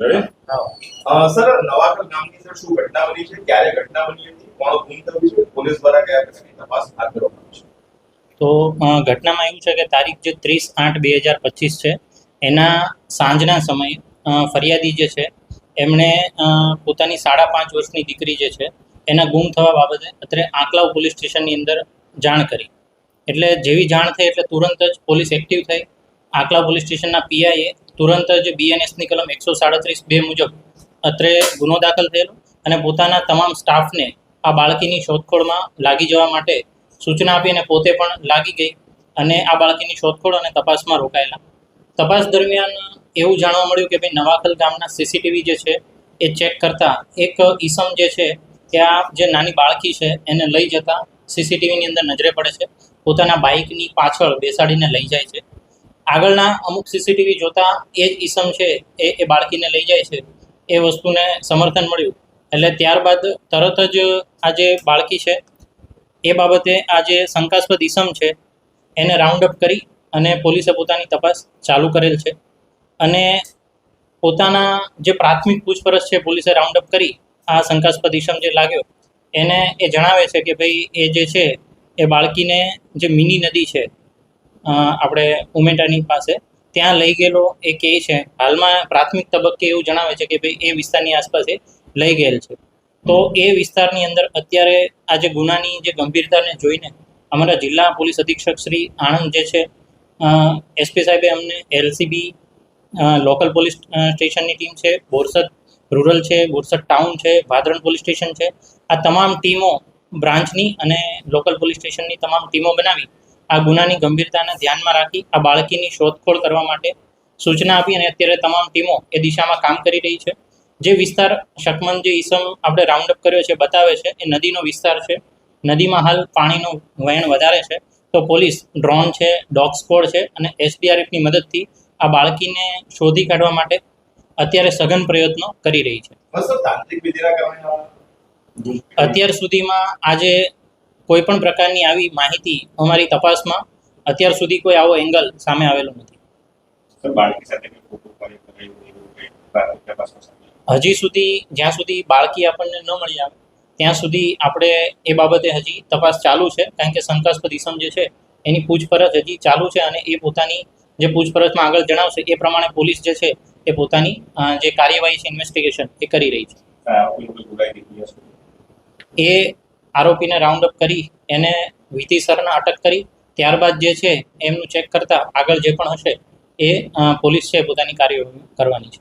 Ready? અ, sir નવાકર ગામની sir શું ઘટના બની છે? ક્યારે ઘટના બની હતી? કોણ ગુમ થયું છે? પોલીસ દ્વારા કયા પ્રકારની તપાસ હાથ ધરવામાં આવી છે? તો ઘટનામાં એવું છે કે તારીખ જે ત્રીસ આઠ બે હજાર પચીસ છે એના સાંજના સમયે ફરિયાદી જે છે એમણે પોતાની સાડા પાંચ વર્ષની દીકરી જે છે એના ગુમ થવા બાબતે અત્રે આંકલાવ પોલીસ સ્ટેશનની અંદર જાણ કરી. એટલે જેવી જાણ થઈ એટલે તુરંત જ પોલીસ એક્ટિવ થઈ. આંકલાવ પોલીસ સ્ટેશનના પીઆઈએ તુરંત જ બીએનએસની કલમ એકસો સાડત્રીસ બે મુજબ અત્રે ગુનો દાખલ થયેલો અને પોતાના તમામ સ્ટાફને આ બાળકીની શોધખોળમાં લાગી જવા માટે સૂચના આપી અને પોતે પણ લાગી ગઈ અને આ બાળકીની શોધખોળ અને તપાસમાં રોકાયેલા. તપાસ દરમિયાન એવું જાણવા મળ્યું કે ભાઈ નવાખલ ગામના સીસીટીવી જે છે એ ચેક કરતા એક ઈસમ જે છે કે આ જે નાની બાળકી છે એને લઈ જતા સીસીટીવીની અંદર નજરે પડે છે. પોતાના બાઇકની પાછળ બેસાડીને લઈ જાય છે. આગળના અમુક સીસીટીવી જોતા એ જ ઈસમ છે, એ એ બાળકીને લઈ જાય છે, એ વસ્તુને સમર્થન મળ્યું. એટલે ત્યારબાદ તરત જ આ જે બાળકી છે, એ બાબતે આ જે શંકાસ્પદ ઈસમ છે, એને રાઉન્ડ અપ કરી અને પોલીસે પોતાની તપાસ ચાલુ કરેલ છે. અને પોતાના જે પ્રાથમિક પૂછપરછ છે, પોલીસે રાઉન્ડ અપ કરી આ શંકાસ્પદ ઈસમ જે લાગ્યો, એને એ જણાવે છે કે ભાઈ, એ જે છે, એ બાળકીને જે મિની નદી છે આપણે ઉમેટાની પાસે. ત્યાં લઈ ગયેલો એ કહે છે, હાલમાં પ્રાથમિક તબક્કે એવું જણાવે છે કે ભાઈ એ વિસ્તારની આસપાસ એ લઈ ગયેલ છે. તો એ વિસ્તારની અંદર અત્યારે આ જે ગુનાની જે ગંભીરતાને જોઈને અમારા જિલ્લા પોલીસ અધિક્ષક શ્રી આણંદ જે છે એસપી સાહેબે અમને એલસીબી લોકલ પોલીસ સ્ટેશનની ટીમ છે, બોરસદ રૂરલ છે, બોરસદ ટાઉન છે ભાદરણ પોલીસ સ્ટેશન છે. આ તમામ ટીમો બ્રાન્ચની અને લોકલ પોલીસ સ્ટેશનની તમામ ટીમો બનાવી આ ગુનાની ગંભીરતાને ધ્યાનમાં રાખી આ બાળકીની શોધખોળ કરવા માટે સૂચના આપી અને અત્યારે તમામ ટીમો એ દિશામાં કામ કરી રહી છે. જે વિસ્તાર શકમન જે ઈસમ આપણે રાઉન્ડ અપ કર્યો છે બતાવે છે એ નદીનો વિસ્તાર છે. નદીમાં હાલ પાણીનું વહેણ વધારે છે. તો પોલીસ ડ્રોન છે ડોગ સ્કોડ છે અને એસડીઆરએફની મદદથી આ બાળકીને શોધી કાઢવા માટે અત્યારે સઘન પ્રયત્નો કરી રહી છે. અત્યાર સુધીમાં આજે કોઈ પણ પ્રકારની આવી માહિતી અમારી તપાસમાં અત્યાર સુધી કોઈ આવો એંગલ સામે આવેલો નથી? હજી સુધી જ્યાં સુધી બાળકી આપણને ન મળી આવે ત્યાં સુધી આપણે એ બાબતે હજી તપાસ ચાલુ છે કારણ કે શંકાસ્પદ ઇસમ જે છે એની પૂછપરછ હજી ચાલુ છે અને એ પોતાની જે પૂછપરછમાં આગળ જણાવશે એ પ્રમાણે પોલીસ જે છે એ પોતાની જે કાર્યવાહી છે ઇન્વેસ્ટિગેશન એ કરી રહી છે. એ આરોપીને રાઉન્ડ અપ કરી, એને વિધિસરના અટક કરી, ત્યારબાદ જે છે એમનું ચેક કરતા આગળ જે પણ હશે એ પોલીસ છે પોતાની કાર્યવાહી કરવાની છે?